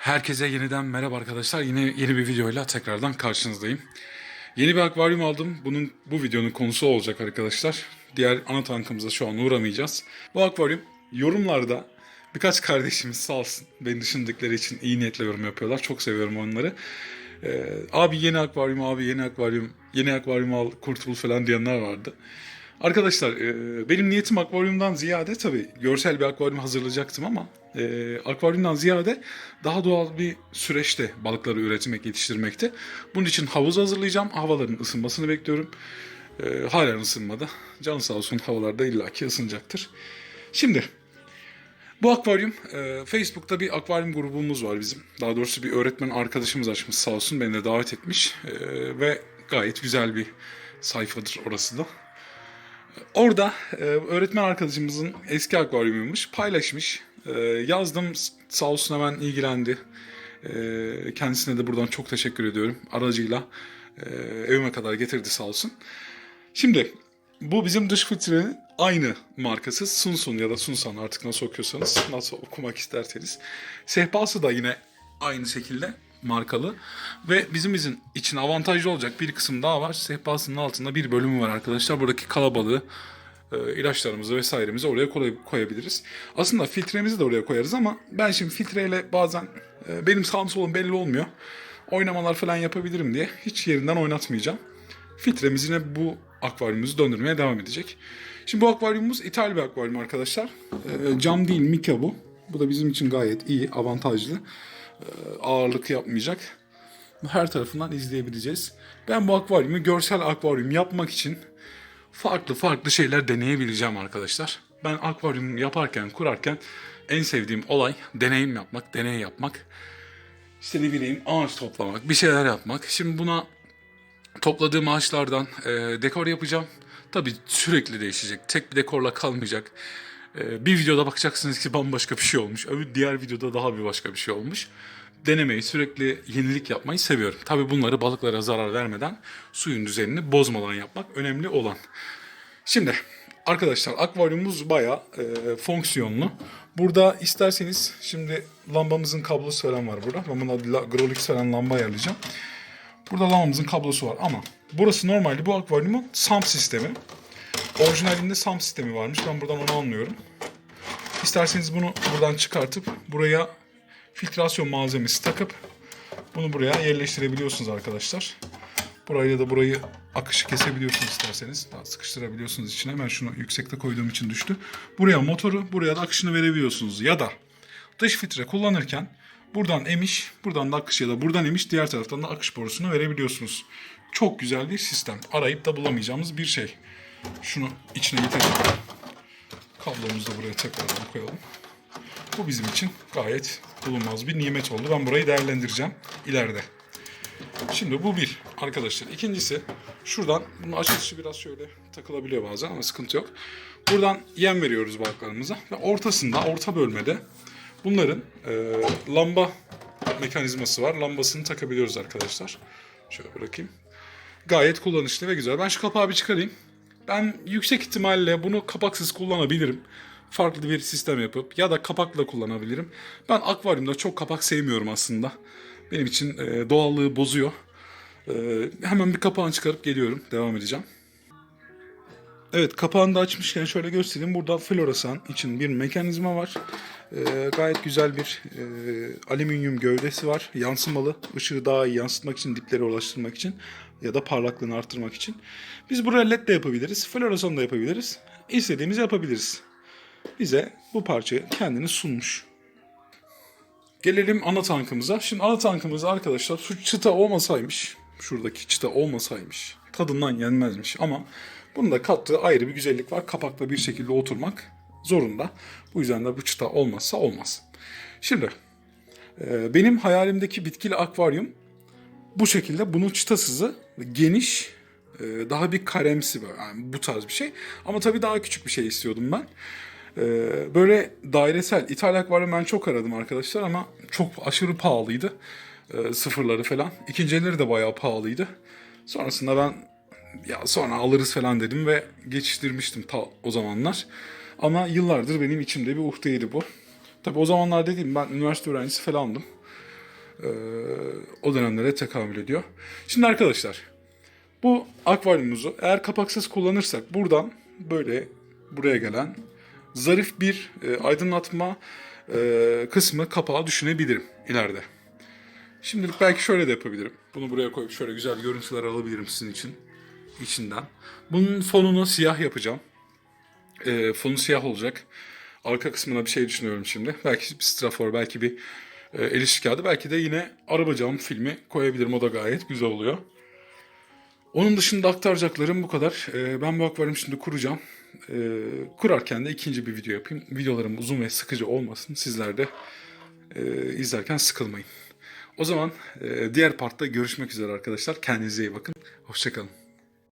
Herkese yeniden merhaba arkadaşlar. Yine yeni bir videoyla tekrardan karşınızdayım. Yeni bir akvaryum aldım. Bunun bu videonun konusu olacak arkadaşlar. Diğer ana tankımıza şu an uğramayacağız. Bu akvaryum yorumlarda birkaç kardeşimiz sağ olsun beni dışındakileri için iyi niyetle yorum yapıyorlar. Çok seviyorum onları. Ee, abi yeni akvaryum, abi yeni akvaryum, yeni akvaryum al, kurtul falan diyenler vardı. Arkadaşlar e, benim niyetim akvaryumdan ziyade tabii görsel bir akvaryum hazırlayacaktım ama e, akvaryumdan ziyade daha doğal bir süreçte balıkları üretmek, yetiştirmekte. Bunun için havuz hazırlayacağım. Havaların ısınmasını bekliyorum. E, halen ısınmadı. Canı sağ olsun havalarda illaki ısınacaktır. Şimdi bu akvaryum, e, Facebook'ta bir akvaryum grubumuz var bizim. Daha doğrusu bir öğretmen arkadaşımız açmış sağ olsun beni de davet etmiş. Ve gayet güzel bir sayfadır orası da. Orada e, öğretmen arkadaşımızın eski akvaryumuymuş paylaşmış. E, yazdım sağ olsun hemen ilgilendi. E, kendisine de buradan çok teşekkür ediyorum. Aracıyla e, evime kadar getirdi sağ olsun. Şimdi bu bizim dış filtrenin aynı markası Sunsun ya da Sunsan artık nasıl okuyorsanız, nasıl okumak isterseniz. Sehpası da yine aynı şekilde markalı ve bizim için, için avantajlı olacak bir kısım daha var. Sehpasının altında bir bölümü var arkadaşlar. Buradaki kalabalığı e, ilaçlarımızı vesairemizi oraya koy- koyabiliriz. Aslında filtremizi de oraya koyarız ama ben şimdi filtreyle bazen e, benim sağım solum belli olmuyor. Oynamalar falan yapabilirim diye hiç yerinden oynatmayacağım. Filtremiz yine bu akvaryumumuzu döndürmeye devam edecek. Şimdi bu akvaryumumuz ithal bir akvaryum arkadaşlar. E, cam değil mika bu. Bu da bizim için gayet iyi, avantajlı. E, ağırlık yapmayacak. Her tarafından izleyebileceğiz. Ben bu akvaryumu görsel akvaryum yapmak için farklı farklı şeyler deneyebileceğim arkadaşlar. Ben akvaryum yaparken, kurarken en sevdiğim olay deneyim yapmak, deney yapmak. İşte ne bileyim ağaç toplamak, bir şeyler yapmak. Şimdi buna topladığım ağaçlardan e, dekor yapacağım. Tabii sürekli değişecek. Tek bir dekorla kalmayacak. E, bir videoda bakacaksınız ki bambaşka bir şey olmuş. Öbür diğer videoda daha bir başka bir şey olmuş. Denemeyi, sürekli yenilik yapmayı seviyorum. Tabii bunları balıklara zarar vermeden suyun düzenini bozmadan yapmak önemli olan. Şimdi arkadaşlar akvaryumumuz bayağı e, fonksiyonlu. Burada isterseniz şimdi lambamızın kablosu falan var burada. Ben buna Grolux falan lamba ayarlayacağım. Burada lambamızın kablosu var ama burası normalde bu akvaryumun SAM sistemi. Orijinalinde SAM sistemi varmış. Ben buradan onu anlıyorum. İsterseniz bunu buradan çıkartıp buraya filtrasyon malzemesi takıp bunu buraya yerleştirebiliyorsunuz arkadaşlar. Burayla da burayı akışı kesebiliyorsunuz isterseniz. Daha sıkıştırabiliyorsunuz içine. Ben şunu yüksekte koyduğum için düştü. Buraya motoru, buraya da akışını verebiliyorsunuz. Ya da dış filtre kullanırken buradan emiş, buradan da akış ya da buradan emiş, diğer taraftan da akış borusunu verebiliyorsunuz. Çok güzel bir sistem. Arayıp da bulamayacağımız bir şey. Şunu içine itelim. Kablomuzu da buraya tekrardan koyalım. Bu bizim için gayet bulunmaz bir nimet oldu. Ben burayı değerlendireceğim ileride. Şimdi bu bir arkadaşlar. İkincisi şuradan bunun açılışı biraz şöyle takılabiliyor bazen ama sıkıntı yok. Buradan yem veriyoruz balıklarımıza ve ortasında orta bölmede bunların e, lamba mekanizması var. Lambasını takabiliyoruz arkadaşlar. Şöyle bırakayım. Gayet kullanışlı ve güzel. Ben şu kapağı bir çıkarayım. Ben yüksek ihtimalle bunu kapaksız kullanabilirim. Farklı bir sistem yapıp ya da kapakla kullanabilirim. Ben akvaryumda çok kapak sevmiyorum aslında. Benim için e, doğallığı bozuyor. E, hemen bir kapağını çıkarıp geliyorum. Devam edeceğim. Evet kapağını da açmışken şöyle göstereyim. Burada floresan için bir mekanizma var. E, gayet güzel bir e, alüminyum gövdesi var. Yansımalı. Işığı daha iyi yansıtmak için, diplere ulaştırmak için ya da parlaklığını arttırmak için. Biz buraya led de yapabiliriz. Floresan da yapabiliriz. İstediğimizi yapabiliriz. Bize bu parçayı kendini sunmuş. Gelelim ana tankımıza. Şimdi ana tankımız arkadaşlar şu çıta olmasaymış, şuradaki çıta olmasaymış, tadından yenmezmiş ama bunun da kattığı ayrı bir güzellik var. Kapakla bir şekilde oturmak zorunda. Bu yüzden de bu çıta olmazsa olmaz. Şimdi e, benim hayalimdeki bitkili akvaryum bu şekilde bunun çıtasızı geniş e, daha bir karemsi böyle yani bu tarz bir şey. Ama tabii daha küçük bir şey istiyordum ben. E, Böyle dairesel ithal akvaryum ben çok aradım arkadaşlar ama çok aşırı pahalıydı. E, Sıfırları falan. İkinci elleri de bayağı pahalıydı. Sonrasında ben ya sonra alırız falan dedim ve geçiştirmiştim ta o zamanlar. Ama yıllardır benim içimde bir uhdeydi bu. Tabii o zamanlar dediğim ben üniversite öğrencisi falandım. Ee, o dönemlere tekamül ediyor. Şimdi arkadaşlar bu akvaryumumuzu eğer kapaksız kullanırsak buradan böyle buraya gelen zarif bir e, aydınlatma e, kısmı kapağı düşünebilirim ileride. Şimdilik belki şöyle de yapabilirim. Bunu buraya koyup şöyle güzel görüntüler alabilirim sizin için içinden. Bunun fonunu siyah yapacağım. E, fonu siyah olacak. Arka kısmına bir şey düşünüyorum şimdi. Belki bir strafor, belki bir e, el işi kağıdı, belki de yine araba cam filmi koyabilirim. O da gayet güzel oluyor. Onun dışında aktaracaklarım bu kadar. E, ben bu akvaryumu şimdi kuracağım. E, kurarken de ikinci bir video yapayım. Videolarım uzun ve sıkıcı olmasın. Sizler de e, izlerken sıkılmayın. O zaman e, diğer partta görüşmek üzere arkadaşlar. Kendinize iyi bakın. Hoşçakalın.